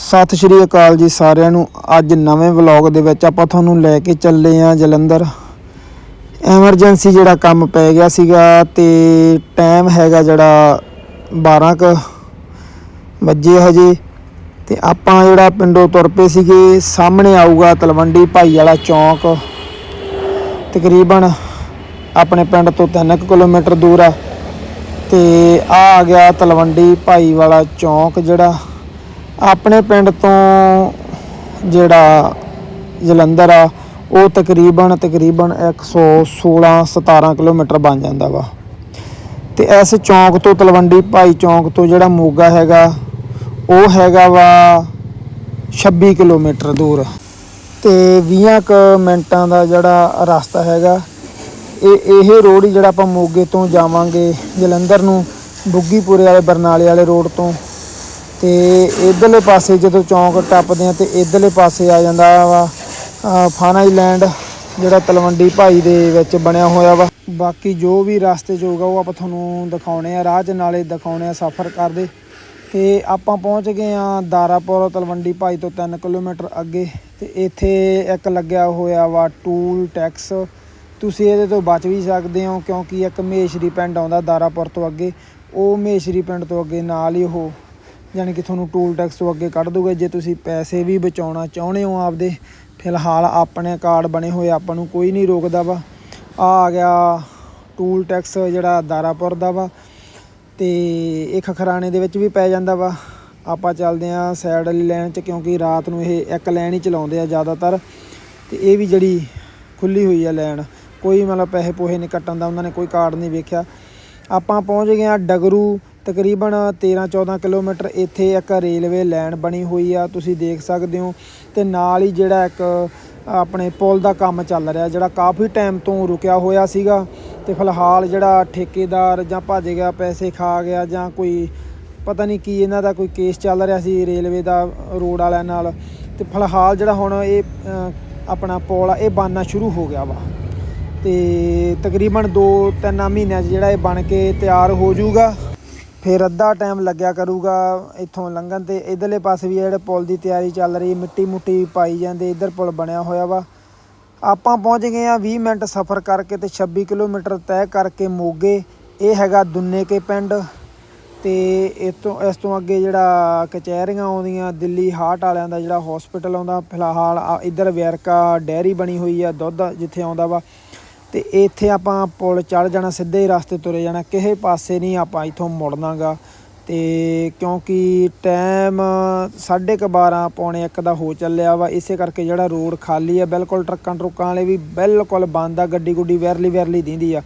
ਸਤਿ ਸ਼੍ਰੀ ਅਕਾਲ ਜੀ ਸਾਰਿਆਂ ਨੂੰ। ਅੱਜ ਨਵੇਂ ਵਲੌਗ ਦੇ ਵਿੱਚ ਆਪਾਂ ਤੁਹਾਨੂੰ ਲੈ ਕੇ ਚੱਲੇ ਆ ਜਲੰਧਰ। ਐਮਰਜੈਂਸੀ ਜਿਹੜਾ ਕੰਮ ਪੈ ਗਿਆ ਸੀਗਾ ਤੇ ਟਾਈਮ ਹੈਗਾ ਜਿਹੜਾ 12 ਕ ਵਜੇ ਹਜੇ। ਤੇ ਆਪਾਂ ਜਿਹੜਾ ਪਿੰਡੋਂ ਤੁਰ ਪਏ ਸੀਗੇ, ਸਾਹਮਣੇ ਆਊਗਾ ਤਲਵੰਡੀ ਭਾਈ ਵਾਲਾ ਚੌਂਕ। ਤਕਰੀਬਨ ਆਪਣੇ ਪਿੰਡ ਤੋਂ 3 ਕਿਲੋਮੀਟਰ ਦੂਰ ਆ। ਤੇ ਆ ਆ ਗਿਆ ਤਲਵੰਡੀ ਭਾਈ ਵਾਲਾ ਚੌਂਕ ਜਿਹੜਾ। ਆਪਣੇ ਪਿੰਡ ਤੋਂ ਜਿਹੜਾ ਜਲੰਧਰ ਆ, ਉਹ ਤਕਰੀਬਨ ਤਕਰੀਬਨ 116 17 ਕਿਲੋਮੀਟਰ ਬਣ ਜਾਂਦਾ ਵਾ। ਤੇ ਇਸ ਚੌਂਕ ਤੋਂ ਤਲਵੰਡੀ ਭਾਈ ਚੌਂਕ ਤੋਂ ਜਿਹੜਾ ਮੋਗਾ ਹੈਗਾ, ਉਹ ਹੈਗਾ ਵਾ 26 ਕਿਲੋਮੀਟਰ ਦੂਰ। ਤੇ 20 ਕ ਮਿੰਟਾਂ ਦਾ ਜਿਹੜਾ ਰਸਤਾ ਹੈਗਾ, ਇਹ ਇਹ ਰੋਡ ਹੀ ਜਿਹੜਾ ਆਪਾਂ ਮੋਗੇ ਤੋਂ ਜਾਵਾਂਗੇ, ਜਲੰਧਰ ਨੂੰ ਬੁੱਗੀਪੁਰੇ ਵਾਲੇ, ਬਰਨਾਲੇ ਵਾਲੇ ਰੋਡ ਤੋਂ। ਤੇ ਇਧਰਲੇ ਪਾਸੇ ਜਦੋਂ ਚੌਂਕ ਟੱਪਦੇ ਆ ਤੇ ਇਧਰਲੇ ਪਾਸੇ ਆ ਜਾਂਦਾ ਵਾ, ਅਹ ਲੈਂਡ ਜਿਹੜਾ ਤਲਵੰਡੀ ਭਾਈ ਦੇ ਵਿੱਚ ਬਣਿਆ ਹੋਇਆ ਵਾ। ਬਾਕੀ ਜੋ ਵੀ ਰਸਤੇ 'ਚ ਹੋਊਗਾ ਉਹ ਆਪਾਂ ਤੁਹਾਨੂੰ ਦਿਖਾਉਣੇ ਆ, ਰਾਹ 'ਚ ਨਾਲੇ ਦਿਖਾਉਣੇ ਆ ਸਫ਼ਰ ਕਰਦੇ। ਤੇ ਆਪਾਂ ਪਹੁੰਚ ਗਏ ਆ ਦਾਰਾਪੁਰ ਤਲਵੰਡੀ ਭਾਈ ਤੋਂ 3 ਕਿਲੋਮੀਟਰ ਅੱਗੇ। ਤੇ ਇੱਥੇ ਇੱਕ ਲੱਗਿਆ ਹੋਇਆ ਵਾ ਟੂਲ ਟੈਕਸ। ਤੁਸੀਂ ਇਹਦੇ ਤੋਂ ਬਚ ਵੀ ਸਕਦੇ ਹੋ, ਕਿਉਂਕਿ ਇੱਕ ਮਹੇਸ਼ਰੀ ਪਿੰਡ ਆਉਂਦਾ ਦਾਰਾਪੁਰ ਤੋਂ ਅੱਗੇ। ਉਹ ਮਹੇਸ਼ਰੀ ਪਿੰਡ ਤੋਂ ਅੱਗੇ ਨਾਲ ਹੀ ਉਹ ਯਾਨੀ ਕਿ ਤੁਹਾਨੂੰ ਟੂਲ ਟੈਕਸ ਤੋਂ ਅੱਗੇ ਕੱਢ ਦੂਗਾ, ਜੇ ਤੁਸੀਂ ਪੈਸੇ ਵੀ ਬਚਾਉਣਾ ਚਾਹੁੰਦੇ ਹੋ ਆਪਦੇ, ਫਿਲਹਾਲ ਆਪਣੇ ਕਾਰਡ ਬਣੇ ਹੋਏ ਆਪਾਂ ਨੂੰ ਕੋਈ ਨਹੀਂ ਰੋਕਦਾ ਵਾ। ਆ ਆ ਗਿਆ ਟੂਲ ਟੈਕਸ ਜਿਹੜਾ ਦਾਰਾਪੁਰ ਦਾ ਵਾ, ਤੇ ਇਹ ਖਖਰਾਣੇ ਦੇ ਵਿੱਚ ਵੀ ਪੈ ਜਾਂਦਾ ਵਾ। ਆਪਾਂ ਚੱਲਦੇ ਆ ਸਾਈਡ ਵਾਲੀ ਲਾਈਨ 'ਚ, ਕਿਉਂਕਿ ਰਾਤ ਨੂੰ ਇਹ ਇੱਕ ਲਾਈਨ ਹੀ ਚਲਾਉਂਦੇ ਆ ਜ਼ਿਆਦਾਤਰ, ਤੇ ਇਹ ਵੀ ਜਿਹੜੀ ਖੁੱਲੀ ਹੋਈ ਆ ਲਾਈਨ ਕੋਈ ਮਤਲਬ ਪੈਸੇ ਪੋਹੇ ਨਹੀਂ ਕੱਟਣ ਦਾ, ਉਹਨਾਂ ਨੇ ਕੋਈ ਕਾਰਡ ਨਹੀਂ ਵੇਖਿਆ। ਆਪਾਂ ਪਹੁੰਚ ਗਏ ਆ ਡਗਰੂ ਤਕਰੀਬਨ 13 14 ਕਿਲੋਮੀਟਰ ਇੱਥੇ ਇੱਕ ਰੇਲਵੇ ਲਾਈਨ ਬਣੀ ਹੋਈ ਆ, ਤੁਸੀਂ ਦੇਖ ਸਕਦੇ ਹੋ। ਤੇ ਨਾਲ ਹੀ ਜਿਹੜਾ ਇੱਕ ਆਪਣੇ ਪੁਲ ਦਾ ਕੰਮ ਚੱਲ ਰਿਹਾ, ਜਿਹੜਾ ਕਾਫੀ ਟਾਈਮ ਤੋਂ ਰੁਕਿਆ ਹੋਇਆ ਸੀਗਾ। ਤੇ ਫਿਲਹਾਲ ਜਿਹੜਾ ਠੇਕੇਦਾਰ ਜਾਂ ਭੱਜ ਗਿਆ, ਪੈਸੇ ਖਾ ਗਿਆ ਜਾਂ ਕੋਈ ਪਤਾ ਨਹੀਂ ਕੀ ਇਹਨਾਂ ਦਾ ਕੋਈ ਕੇਸ ਚੱਲ ਰਿਹਾ ਸੀ ਰੇਲਵੇ ਦਾ ਰੋਡ ਵਾਲਿਆਂ ਨਾਲ। ਤੇ ਫਿਲਹਾਲ ਜਿਹੜਾ ਹੁਣ ਇਹ ਆਪਣਾ ਪੁਲ ਆ, ਇਹ ਬਣਨਾ ਸ਼ੁਰੂ ਹੋ ਗਿਆ ਵਾ। ਤੇ ਤਕਰੀਬਨ 2-3 ਮਹੀਨਿਆਂ 'ਚ ਜਿਹੜਾ ਇਹ ਬਣ ਕੇ ਤਿਆਰ ਹੋ ਜਾਊਗਾ। ਫਿਰ ਅੱਧਾ ਟਾਈਮ ਲੱਗਿਆ ਕਰੂਗਾ ਇੱਥੋਂ ਲੰਘਣ ਤੇ। ਇਧਰਲੇ ਪਾਸੇ ਵੀ ਜਿਹੜੇ ਪੁਲ ਦੀ ਤਿਆਰੀ ਚੱਲ ਰਹੀ, ਮਿੱਟੀ ਮੁੱਟੀ ਪਾਈ ਜਾਂਦੇ, ਇਧਰ ਪੁਲ ਬਣਿਆ ਹੋਇਆ ਵਾ। ਆਪਾਂ ਪਹੁੰਚ ਗਏ ਆ 20 ਮਿੰਟ ਸਫ਼ਰ ਕਰਕੇ ਤੇ 26 ਕਿਲੋਮੀਟਰ ਤੈਅ ਕਰਕੇ ਮੋਗੇ। ਇਹ ਹੈਗਾ ਦੁੰਨੇ ਕੇ ਪਿੰਡ ਤੇ ਇਸ ਤੋਂ ਇਸ ਤੋਂ ਅੱਗੇ ਜਿਹੜਾ ਕਚਹਿਰੀਆਂ ਆਉਂਦੀਆਂ, ਦਿੱਲੀ ਹਾਰਟ ਵਾਲਿਆਂ ਦਾ ਜਿਹੜਾ ਹਸਪੀਟਲ ਆਉਂਦਾ, ਫਿਲਹਾਲ ਆ ਇੱਧਰ ਵੇਰਕਾ ਡੈਰੀ ਬਣੀ ਹੋਈ ਆ ਦੁੱਧ ਜਿੱਥੇ ਆਉਂਦਾ ਵਾ। ਤੇ ਇੱਥੇ ਆਪਾਂ ਪੁਲ ਚੜ ਜਾਣਾ, ਸਿੱਧੇ ਹੀ ਰਸਤੇ ਤੁਰੇ ਜਾਣਾ, ਕਿਸੇ ਪਾਸੇ ਨਹੀਂ ਆਪਾਂ ਇੱਥੋਂ ਮੁੜਨਾਗਾ। ਤੇ ਕਿਉਂਕਿ ਟਾਈਮ 12:30 ਪੌਣੇ 1 ਦਾ ਹੋ ਚੱਲਿਆ ਵਾ, ਇਸੇ ਕਰਕੇ ਜਿਹੜਾ ਰੋਡ ਖਾਲੀ ਆ, ਬਿਲਕੁਲ ਟਰੱਕਾਂ ਟਰੁੱਕਾਂ ਵਾਲੇ ਵੀ ਬਿਲਕੁਲ ਬੰਦ ਆ, ਗੱਡੀ ਗੁੱਡੀ ਵੈਰਲੀ ਵੈਰਲੀ ਦਿੰਦੀ ਆ।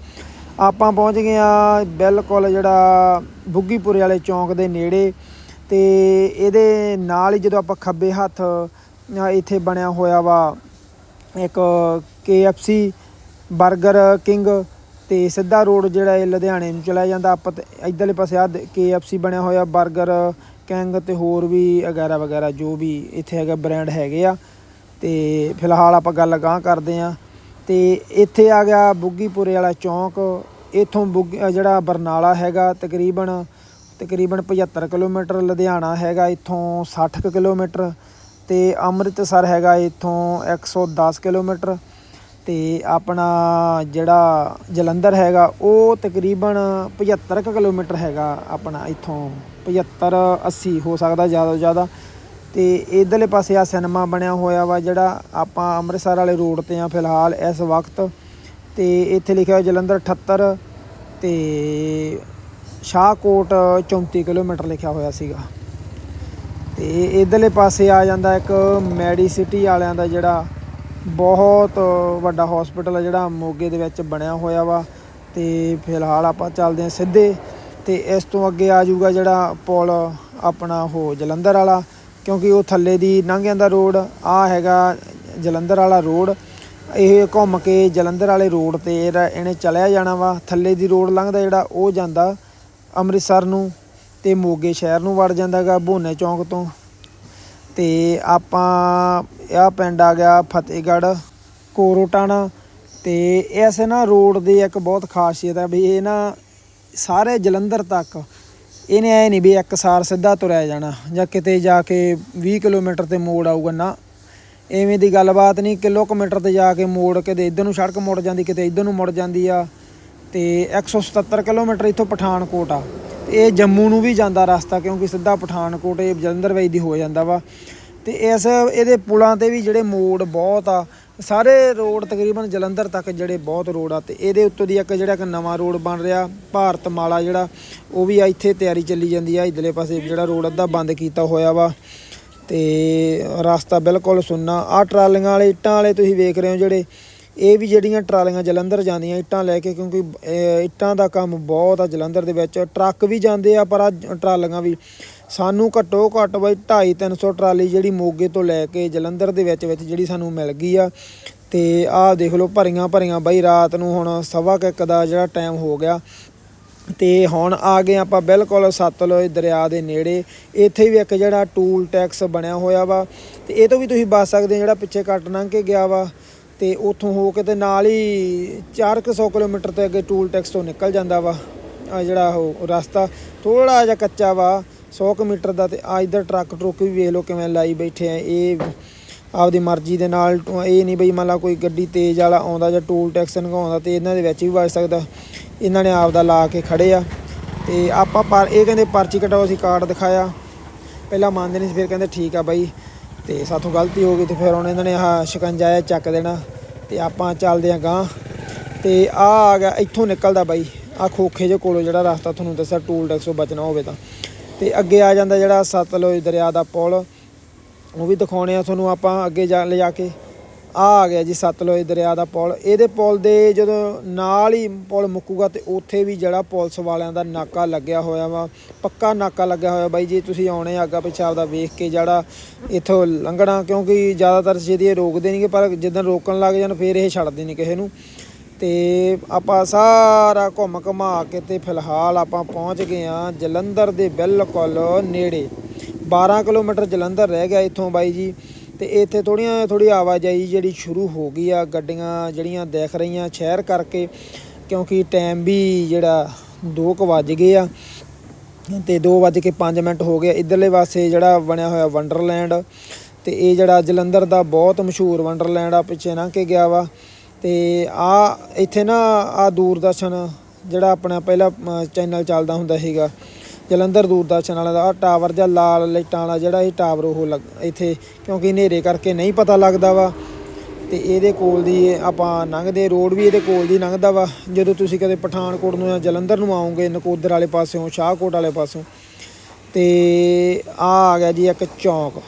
ਆਪਾਂ ਪਹੁੰਚ ਗਏ ਆ ਬਿਲਕੁਲ ਜਿਹੜਾ ਬੁੱਗੀਪੁਰੇ ਵਾਲੇ ਚੌਂਕ ਦੇ ਨੇੜੇ ਤੇ ਇਹਦੇ ਨਾਲ ਹੀ ਜਦੋਂ ਆਪਾਂ ਖੱਬੇ ਹੱਥ ਇੱਥੇ ਬਣਿਆ ਹੋਇਆ ਵਾ ਇੱਕ KFC 버ਗਰ ਕਿੰਗ ਤੇ ਸਿੱਧਾ ਰੋਡ ਜਿਹੜਾ ਇਹ ਲੁਧਿਆਣੇ ਨੂੰ ਚਲਾ ਜਾਂਦਾ। ਆਪਾਂ ਤੇ ਇਧਰਲੇ ਪਾਸੇ ਆ KFC ਬਣਿਆ ਹੋਇਆ 버ਗਰ ਕਿੰਗ ਤੇ ਹੋਰ ਵੀ ਵਗੈਰਾ ਵਗੈਰਾ ਜੋ ਵੀ ਇੱਥੇ ਹੈਗਾ ਬ੍ਰਾਂਡ ਹੈਗੇ ਆ। ਤੇ ਫਿਲਹਾਲ ਆਪਾਂ ਗੱਲ ਗਾਂ ਕਰਦੇ ਆ। ਤੇ ਇੱਥੇ ਆ ਗਿਆ ਬੁੱਗੀਪੁਰੇ ਵਾਲਾ ਚੌਂਕ। ਇਥੋਂ ਬੁੱਗ ਜਿਹੜਾ ਬਰਨਾਲਾ ਹੈਗਾ ਤਕਰੀਬਨ ਤਕਰੀਬਨ 75 ਕਿਲੋਮੀਟਰ ਲੁਧਿਆਣਾ ਹੈਗਾ, ਇੱਥੋਂ 60 ਕੁ ਕਿਲੋਮੀਟਰ। ਤੇ ਅੰਮ੍ਰਿਤਸਰ ਹੈਗਾ ਇੱਥੋਂ 110 ਕਿਲੋਮੀਟਰ। ਤੇ ਆਪਣਾ ਜਿਹੜਾ ਜਲੰਧਰ ਹੈਗਾ, ਉਹ ਤਕਰੀਬਨ 75 ਕੁ ਕਿਲੋਮੀਟਰ ਹੈਗਾ ਆਪਣਾ ਇੱਥੋਂ। 75 80 ਹੋ ਸਕਦਾ ਜ਼ਿਆਦਾ ਤੋਂ ਜ਼ਿਆਦਾ। ਤੇ ਇਧਰਲੇ ਪਾਸੇ ਆ ਸਿਨੇਮਾ ਬਣਿਆ ਹੋਇਆ ਵਾ, ਜਿਹੜਾ ਆਪਾਂ ਅੰਮ੍ਰਿਤਸਰ ਵਾਲੇ ਰੋਡ ਤੇ ਆ ਫਿਲਹਾਲ ਇਸ ਵਕਤ। ਤੇ ਇੱਥੇ ਲਿਖਿਆ ਹੋਇਆ ਜਲੰਧਰ 78 ਤੇ ਸ਼ਾਹਕੋਟ 34 ਕਿਲੋਮੀਟਰ ਲਿਖਿਆ ਹੋਇਆ ਸੀਗਾ। ਤੇ ਇਧਰਲੇ ਪਾਸੇ ਆ ਜਾਂਦਾ ਇੱਕ ਮੈਡੀ ਸਿਟੀ ਵਾਲਿਆਂ ਦਾ ਜਿਹੜਾ ਬਹੁਤ ਵੱਡਾ ਹਸਪੀਟਲ ਹੈ ਜਿਹੜਾ ਮੋਗੇ ਦੇ ਵਿੱਚ ਬਣਿਆ ਹੋਇਆ ਵਾ ਤੇ ਫਿਲਹਾਲ ਆਪਾਂ ਚੱਲਦੇ ਹਾਂ ਸਿੱਧੇ ਤੇ ਇਸ ਤੋਂ ਅੱਗੇ ਆ ਜਾਊਗਾ ਜਿਹੜਾ ਪੁਲ ਆਪਣਾ ਉਹ ਜਲੰਧਰ ਵਾਲਾ, ਕਿਉਂਕਿ ਉਹ ਥੱਲੇ ਦੀ ਲੰਘ ਜਾਂਦਾ ਰੋਡ ਆ ਹੈਗਾ ਜਲੰਧਰ ਵਾਲਾ ਰੋਡ। ਇਹ ਘੁੰਮ ਕੇ ਜਲੰਧਰ ਵਾਲੇ ਰੋਡ ਤੇ ਇਹਦਾ- ਇਹਨੇ ਚਲਿਆ ਜਾਣਾ ਵਾ। ਥੱਲੇ ਦੀ ਰੋਡ ਲੰਘਦਾ ਜਿਹੜਾ ਉਹ ਜਾਂਦਾ ਅੰਮ੍ਰਿਤਸਰ ਨੂੰ ਤੇ ਮੋਗੇ ਸ਼ਹਿਰ ਨੂੰ ਵੜ ਜਾਂਦਾਗਾ ਭੋਨੇ ਚੌਂਕ ਤੋਂ। ਤੇ ਆਪਾਂ ਇਹ ਪਿੰਡ ਆ ਗਿਆ ਫਤਿਹਗੜ੍ਹ, ਕੋਰੋਟਾਣਾ ਤੇ ਇਸ ਨਾ ਰੋਡ ਦੀ ਇੱਕ ਬਹੁਤ ਖਾਸੀਅਤ ਹੈ ਵੀ ਇਹ ਨਾ ਸਾਰੇ ਜਲੰਧਰ ਤੱਕ ਇਹਨੇ ਐ ਨਹੀਂ ਵੀ ਇੱਕ ਸਾਰ ਸਿੱਧਾ ਤੁਰਿਆ ਜਾਣਾ ਜਾਂ ਕਿਤੇ ਜਾ ਕੇ 20 ਕਿਲੋਮੀਟਰ ਤੇ ਮੋੜ ਆਊਗਾ ਨਾ। ਐਵੇਂ ਦੀ ਗੱਲਬਾਤ ਨਹੀਂ ਕਿਲੋਮੀਟਰ ਤੇ ਜਾ ਕੇ ਮੋੜ, ਕਿਤੇ ਇੱਧਰ ਨੂੰ ਸੜਕ ਮੁੜ ਜਾਂਦੀ, ਕਿਤੇ ਇੱਧਰ ਨੂੰ ਮੁੜ ਜਾਂਦੀ ਆ। ਤੇ 177 ਕਿਲੋਮੀਟਰ ਇੱਥੋਂ ਪਠਾਨਕੋਟ ਆ। ਤੇ ਇਹ ਜੰਮੂ ਨੂੰ ਵੀ ਜਾਂਦਾ ਰਸਤਾ ਕਿਉਂਕਿ ਸਿੱਧਾ ਪਠਾਨਕੋਟ ਇਹ ਜਲੰਧਰ ਵੇਈ ਦੀ ਹੋ ਜਾਂਦਾ ਵਾ। ਤੇ ਇਸ ਇਹਦੇ ਪੁਲਾਂ ਤੇ ਵੀ ਜਿਹੜੇ ਮੋੜ ਬਹੁਤ ਆ, ਸਾਰੇ ਰੋਡ ਤਕਰੀਬਨ ਜਲੰਧਰ ਤੱਕ ਜਿਹੜੇ ਬਹੁਤ ਰੋਡ ਆ ਤੇ ਇਹਦੇ ਉੱਤੋਂ ਦੀ ਇੱਕ ਜਿਹੜਾ ਇੱਕ ਨਵਾਂ ਰੋਡ ਬਣ ਰਿਹਾ, ਭਾਰਤ ਮਾਲਾ ਜਿਹੜਾ, ਉਹ ਵੀ ਇੱਥੇ ਤਿਆਰੀ ਚੱਲੀ ਜਾਂਦੀ ਆ, ਇਧਰਲੇ ਪਾਸੇ ਜਿਹੜਾ ਰੋਡ ਅੱਧਾ ਬੰਦ ਕੀਤਾ ਹੋਇਆ ਵਾ। ਤੇ ਰਸਤਾ ਬਿਲਕੁਲ ਸੁੰਨਾ ਆ ਟਰਾਲੀਆਂ ਵਾਲੇ ਇੱਟਾਂ ਵਾਲੇ ਤੁਸੀਂ ਵੇਖ ਰਹੇ ਹੋ ਜਿਹੜੇ ਇਹ ਵੀ ਜਿਹੜੀਆਂ ਟਰਾਲੀਆਂ ਜਲੰਧਰ ਜਾਂਦੀਆਂ ਇੱਟਾਂ ਲੈ ਕੇ, ਕਿਉਂਕਿ ਇੱਟਾਂ ਦਾ ਕੰਮ ਬਹੁਤ ਆ ਜਲੰਧਰ ਦੇ ਵਿੱਚ। ਟਰੱਕ ਵੀ ਜਾਂਦੇ ਆ, ਪਰ ਆ ਟਰਾਲੀਆਂ ਵੀ। ਸਾਨੂੰ ਘੱਟੋ ਘੱਟ ਬਈ 2.5 300 ਟਰਾਲੀ ਜਿਹੜੀ ਮੋਗੇ ਤੋਂ ਲੈ ਕੇ ਜਲੰਧਰ ਦੇ ਵਿੱਚ ਵਿੱਚ ਜਿਹੜੀ ਸਾਨੂੰ ਮਿਲ ਗਈ ਆ। ਤੇ ਆਹ ਦੇਖ ਲਓ ਭਰੀਆਂ ਭਰੀਆਂ ਬਈ ਰਾਤ ਨੂੰ ਹੁਣ ਸਵਾ ਕੁ ਇੱਕ ਦਾ ਜਿਹੜਾ ਟਾਈਮ ਹੋ ਗਿਆ। ਤੇ ਹੁਣ ਆ ਗਏ ਆਪਾਂ ਬਿਲਕੁਲ ਸਤਲੁਜ ਦਰਿਆ ਦੇ ਨੇੜੇ। ਇੱਥੇ ਵੀ ਇੱਕ ਜਿਹੜਾ ਟੂਲ ਟੈਕਸ ਬਣਿਆ ਹੋਇਆ ਵਾ। ਤੇ ਇਹ ਤੋਂ ਵੀ ਤੁਸੀਂ ਬਚ ਸਕਦੇ ਜਿਹੜਾ ਪਿੱਛੇ ਕੱਟ ਲੰਘ ਕੇ ਗਿਆ ਵਾ। ਤੇ ਉੱਥੋਂ ਹੋ ਕੇ ਤੇ ਨਾਲ ਹੀ 400 ਕਿਲੋਮੀਟਰ ਤੇ ਅੱਗੇ ਟੂਲ ਟੈਕਸ ਤੋਂ ਨਿਕਲ ਜਾਂਦਾ ਵਾ। ਆ ਜਿਹੜਾ ਉਹ ਰਸਤਾ ਥੋੜਾ ਜਿਹਾ ਕੱਚਾ ਵਾ 100 ਕੁ ਮੀਟਰ ਦਾ ਤੇ ਆ ਇਧਰ ਟਰੱਕ ਟਰੁੱਕ ਵੀ ਵੇਖ ਲਓ ਕਿਵੇਂ ਲਾਈ ਬੈਠੇ ਆ। ਇਹ ਆਪਦੀ ਮਰਜ਼ੀ ਦੇ ਨਾਲ ਟੂ- ਇਹ ਨਹੀਂ ਬਈ ਮੰਨ ਲਾ ਕੋਈ ਗੱਡੀ ਤੇਜ਼ ਵਾਲਾ ਆਉਂਦਾ ਜਾਂ ਟੂਲ ਟੈਕਸ ਲੰਘਾਉਂਦਾ ਤੇ ਇਹਨਾਂ ਦੇ ਵਿੱਚ ਵੀ ਵੱਜ ਸਕਦਾ। ਇਹਨਾਂ ਨੇ ਆਪਦਾ ਲਾ ਕੇ ਖੜੇ ਆ ਤੇ ਆਪਾਂ ਪਰ, ਇਹ ਕਹਿੰਦੇ ਪਰਚੀ ਕਟਾਓ ਅਸੀਂ ਕਾਰਡ ਦਿਖਾਇਆ। ਪਹਿਲਾਂ ਮੰਨਦੇ ਨਹੀਂ ਸੀ, ਫਿਰ ਕਹਿੰਦੇ ਠੀਕ ਆ ਬਾਈ। ਤੇ ਸਾਥੋਂ ਗਲਤੀ ਹੋ ਗਈ ਤੇ ਫਿਰ ਹੁਣ ਇਹਨਾਂ ਨੇ ਆਹ ਸ਼ਿਕੰਜਾ ਜਿਹਾ ਚੱਕ ਦੇਣਾ ਤੇ ਆਪਾਂ ਚੱਲਦੇ ਆਂ ਗਾਂ ਤੇ ਆ ਆ ਗਿਆ, ਇੱਥੋਂ ਨਿਕਲਦਾ ਬਾਈ। ਆ ਖੋਖੇ ਜੇ ਕੋਲੋਂ ਜਿਹੜਾ ਰਸਤਾ ਤੁਹਾਨੂੰ ਦੱਸਿਆ, ਟੂਲ ਟੈਕਸ ਤੋਂ ਬਚਣਾ ਹੋਵੇ ਤਾਂ। ਤੇ ਅੱਗੇ ਆ ਜਾਂਦਾ ਜਿਹੜਾ ਸਤਲੁਜ ਦਰਿਆ ਦਾ ਪੁਲ, ਉਹ ਵੀ ਦਿਖਾਉਣੇ ਆ ਤੁਹਾਨੂੰ ਆਪਾਂ ਅੱਗੇ ਜਾ, ਲਿਜਾ ਕੇ। ਆ ਆ ਗਿਆ ਜੀ ਸਤਲੁਜ ਦਰਿਆ ਦਾ ਪੁਲ। ਇਹਦੇ ਪੁਲ ਦੇ ਜਦੋਂ ਨਾਲ ਹੀ ਪੁਲ ਮੁੱਕੂਗਾ ਤੇ ਉੱਥੇ ਵੀ ਜਿਹੜਾ ਪੁਲਿਸ ਵਾਲਿਆਂ ਦਾ ਨਾਕਾ ਲੱਗਿਆ ਹੋਇਆ ਵਾ। ਪੱਕਾ ਨਾਕਾ ਲੱਗਿਆ ਹੋਇਆ ਬਾਈ ਜੀ, ਤੁਸੀਂ ਆਉਣੇ ਅੱਗਾ ਪਿੱਛੇ ਆਪਦਾ ਵੇਖ ਕੇ ਜਿਹੜਾ ਇੱਥੋਂ ਲੰਘਣਾ, ਕਿਉਂਕਿ ਜ਼ਿਆਦਾਤਰ ਛੇਤੀ ਇਹ ਰੋਕਦੇ ਨਹੀਂਗੇ ਪਰ ਜਿੱਦਾਂ ਰੋਕਣ ਲੱਗ ਜਾਣ ਫਿਰ ਇਹ ਛੱਡਦੇ ਨਹੀਂ ਕਿਸੇ ਨੂੰ। ਤੇ ਆਪਾਂ ਸਾਰਾ ਘੁੰਮ ਘਮਾ ਕੇ ਤੇ ਫਿਲਹਾਲ ਆਪਾਂ ਪਹੁੰਚ ਗਏ ਆ ਜਲੰਧਰ ਦੇ ਬਿਲਕੁਲ ਨੇੜੇ। 12 ਕਿਲੋਮੀਟਰ ਜਲੰਧਰ ਰਹਿ ਗਿਆ ਇੱਥੋਂ ਬਾਈ ਜੀ। ਤੇ ਇੱਥੇ ਥੋੜੀਆਂ ਥੋੜੀ ਆਵਾਜਾਈ ਜਿਹੜੀ ਸ਼ੁਰੂ ਹੋ ਗਈ ਆ, ਗੱਡੀਆਂ ਜਿਹੜੀਆਂ ਦੇਖ ਰਹੀਆਂ ਸ਼ਹਿਰ ਕਰਕੇ, ਕਿਉਂਕਿ ਟਾਈਮ ਵੀ ਜਿਹੜਾ 2 ਕੁ ਵੱਜ ਗਏ ਆ ਤੇ 2 ਵੱਜ ਕੇ 5 ਮਿੰਟ ਹੋ ਗਏ ਇਧਰਲੇ ਪਾਸੇ ਜਿਹੜਾ ਬਣਿਆ ਹੋਇਆ ਵੰਡਰਲੈਂਡ ਤੇ ਇਹ ਜਿਹੜਾ ਜਲੰਧਰ ਦਾ ਬਹੁਤ ਮਸ਼ਹੂਰ ਵੰਡਰਲੈਂਡ ਆ, ਪਿੱਛੇ ਲੰਘ ਕੇ ਗਿਆ ਵਾ। ਤੇ ਆ, ਇੱਥੇ ਨਾ ਆ ਦੂਰਦਰਸ਼ਨ ਜਿਹੜਾ ਆਪਣਾ ਪਹਿਲਾ ਚੈਨਲ ਚੱਲਦਾ ਹੁੰਦਾ ਸੀਗਾ। ਜਲੰਧਰ ਦੂਰਦਰਸ਼ਨ ਵਾਲਾ ਦਾ, ਆਹ ਟਾਵਰ ਜਾਂ ਲਾਲ ਲਾਈਟਾਂ ਵਾਲਾ ਜਿਹੜਾ ਇਹ ਟਾਵਰ ਉਹ ਲੱਗ- ਇੱਥੇ, ਕਿਉਂਕਿ ਹਨੇਰੇ ਕਰਕੇ ਨਹੀਂ ਪਤਾ ਲੱਗਦਾ ਵਾ। ਤੇ ਇਹਦੇ ਕੋਲ ਦੀ ਆਪਾਂ ਲੰਘਦੇ, ਰੋਡ ਵੀ ਇਹਦੇ ਕੋਲ ਦੀ ਲੰਘਦਾ ਵਾ। ਜਦੋਂ ਤੁਸੀਂ ਕਦੇ ਪਠਾਨਕੋਟ ਨੂੰ ਜਾਂ ਜਲੰਧਰ ਨੂੰ ਆਉਂਗੇ ਨਕੋਦਰ ਵਾਲੇ ਪਾਸਿਓਂ, ਸ਼ਾਹਕੋਟ ਵਾਲੇ ਪਾਸਿਓਂ, ਤੇ ਆ ਆ ਗਿਆ ਜੀ ਇੱਕ ਚੌਂਕ।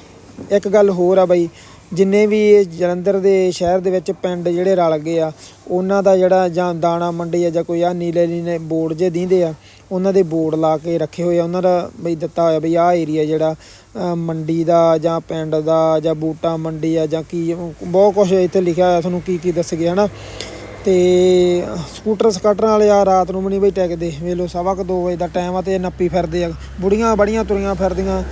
ਇੱਕ ਗੱਲ ਹੋਰ ਆ ਬਈ, ਜਿੰਨੇ ਵੀ ਇਹ ਜਲੰਧਰ ਦੇ ਸ਼ਹਿਰ ਦੇ ਵਿੱਚ ਪਿੰਡ ਜਿਹੜੇ ਰਲ ਗਏ ਆ, ਉਹਨਾਂ ਦਾ ਜਿਹੜਾ ਜਾਂ ਦਾਣਾ ਮੰਡੀ ਆ ਜਾਂ ਕੋਈ ਆ ਨੀਲੇ ਨੀਲੇ ਬੋਰਡ ਜੇ ਦਿੰਦੇ ਆ ਉਹਨਾਂ ਦੇ ਬੋਰਡ ਲਾ ਕੇ ਰੱਖੇ ਹੋਏ ਆ, ਉਹਨਾਂ ਦਾ ਬਈ ਦਿੱਤਾ ਹੋਇਆ ਬਈ ਆਹ ਏਰੀਆ ਜਿਹੜਾ ਮੰਡੀ ਦਾ ਜਾਂ ਪਿੰਡ ਦਾ ਜਾਂ ਬੂਟਾ ਮੰਡੀ ਆ ਜਾਂ ਕੀ, ਬਹੁਤ ਕੁਝ ਇੱਥੇ ਲਿਖਿਆ ਹੋਇਆ, ਤੁਹਾਨੂੰ ਕੀ ਕੀ ਦੱਸ ਗਿਆ ਹਨਾ? ਤੇ ਸਕੂਟਰ ਸਕਾਟਰਾਂ ਵਾਲੇ ਆ, ਰਾਤ ਨੂੰ ਵੀ ਨਹੀਂ ਬਈ ਟਿਕਦੇ, ਵੇਖ ਲਓ ਸਵਾ ਕੁ ਦੋ ਵਜੇ ਦਾ ਟਾਈਮ ਆ ਤੇ ਇਹ ਨੱਪੀ ਫਿਰਦੇ ਆ, ਬੁੜੀਆਂ ਬੜੀਆਂ ਤੁਰੀਆਂ ਫਿਰਦੀਆਂ,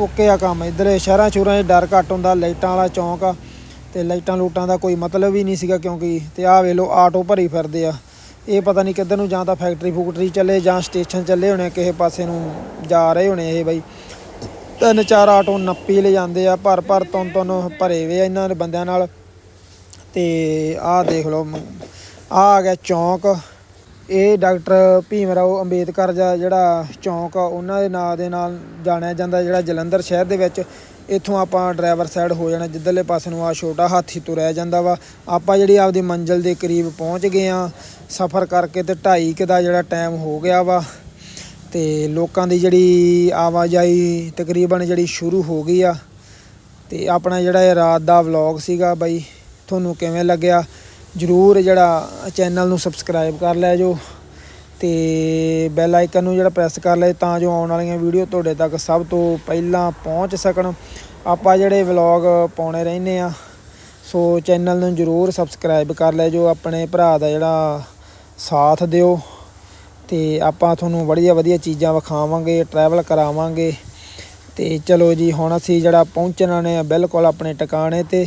ਓਕੇ ਆ ਕੰਮ, ਇੱਧਰ ਸ਼ਹਿਰਾਂ ਸ਼ੁਰਾਂ 'ਚ ਡਰ ਘੱਟ ਹੁੰਦਾ, ਲਾਈਟਾਂ ਵਾਲਾ ਚੌਂਕ ਆ, ਤੇ ਲਾਈਟਾਂ ਲੂਟਾਂ ਦਾ ਕੋਈ ਮਤਲਬ ਹੀ ਨਹੀਂ ਸੀਗਾ ਕਿਉਂਕਿ, ਤੇ ਆਹ ਵੇਖ ਲਓ, ਆਟੋ ਭਰੀ ਫਿਰਦੇ ਆ ਇਹ ਪਤਾ ਨਹੀਂ ਕਿੱਧਰ ਨੂੰ ਜਾਂ ਤਾਂ ਫੈਕਟਰੀ ਫੂਕਟਰੀ ਚੱਲੇ ਜਾਂ ਸਟੇਸ਼ਨ ਚੱਲੇ ਹੋਣੇ ਕਿਸੇ ਪਾਸੇ ਨੂੰ ਜਾ ਰਹੇ ਹੋਣੇ ਇਹ ਬਈ। ਤਿੰਨ ਚਾਰ ਆਟੋ ਨੱਪੀ ਲੈ ਜਾਂਦੇ ਆ, ਭਰ ਭਰ ਤੁੰਨ ਤੁੰਨ ਭਰੇ ਵੇ ਆ ਇਹਨਾਂ ਦੇ ਬੰਦਿਆਂ ਨਾਲ। ਤੇ ਆਹ ਦੇਖ ਲਓ ਆ ਆ ਗਿਆ ਚੌਂਕ। ਇਹ ਡਾਕਟਰ ਭੀਮ ਰਾਓ ਅੰਬੇਦਕਰ ਦਾ ਜਿਹੜਾ ਚੌਂਕ ਆ, ਉਹਨਾਂ ਦੇ ਨਾਂ ਦੇ ਨਾਲ ਜਾਣਿਆ ਜਾਂਦਾ ਜਿਹੜਾ ਜਲੰਧਰ ਸ਼ਹਿਰ ਦੇ ਵਿੱਚ ਇੱਥੋਂ ਆਪਾਂ ਡਰਾਈਵਰ ਸਾਈਡ ਹੋ ਜਾਣਾ, ਜਿੱਧਰਲੇ ਪਾਸੇ ਨੂੰ ਆ ਛੋਟਾ ਹਾਥੀ ਤੁਰਿਆ ਜਾਂਦਾ ਵਾ। ਆਪਾਂ ਜਿਹੜੀ ਆਪਦੀ ਮੰਜ਼ਿਲ ਦੇ ਕਰੀਬ ਪਹੁੰਚ ਗਏ ਆ, ਸਫ਼ਰ ਕਰਕੇ ਤੇ 2:30 ਦਾ ਜਿਹੜਾ ਟਾਈਮ ਹੋ ਗਿਆ ਵਾ। ਤੇ ਲੋਕਾਂ ਦੀ ਜਿਹੜੀ ਆਵਾਜਾਈ ਤਕਰੀਬਨ ਜਿਹੜੀ ਸ਼ੁਰੂ ਹੋ ਗਈ ਆ। ਤੇ ਆਪਣਾ ਜਿਹੜਾ ਇਹ ਰਾਤ ਦਾ ਵਲੌਗ ਸੀਗਾ ਬਾਈ, ਤੁਹਾਨੂੰ ਕਿਵੇਂ ਲੱਗਿਆ? ਜਰੂਰ ਜਿਹੜਾ ਚੈਨਲ ਨੂੰ ਸਬਸਕ੍ਰਾਈਬ ਕਰ ਲਿਆ ਜੋ ਤੇ ਬੈਲ ਆਈਕਨ ਨੂੰ ਜਿਹੜਾ ਪ੍ਰੈਸ ਕਰ ਲਿਆ ਤਾਂ ਜੋ ਆਉਣ ਵਾਲੀਆਂ ਵੀਡੀਓ ਤੁਹਾਡੇ ਤੱਕ ਸਭ ਤੋਂ ਪਹਿਲਾਂ ਪਹੁੰਚ ਸਕਣ। ਆਪਾਂ ਜਿਹੜੇ ਵਲੌਗ ਪਾਉਣੇ ਰਹਿੰਦੇ ਆ, ਸੋ ਚੈਨਲ ਨੂੰ ਜਰੂਰ ਸਬਸਕ੍ਰਾਈਬ ਕਰ ਲਿਆ ਜੋ, ਆਪਣੇ ਭਰਾ ਦਾ ਜਿਹੜਾ ਸਾਥ ਦਿਓ। ਤੇ ਆਪਾਂ ਤੁਹਾਨੂੰ ਵਧੀਆ ਵਧੀਆ ਚੀਜ਼ਾਂ ਵਿਖਾਵਾਂਗੇ ਟਰੈਵਲ ਕਰਾਵਾਂਗੇ। ਤੇ ਚਲੋ ਜੀ, ਹੁਣ ਅਸੀਂ ਜਿਹੜਾ ਪਹੁੰਚਣਾ ਨੇ ਬਿਲਕੁਲ ਆਪਣੇ ਟਿਕਾਣੇ ਤੇ।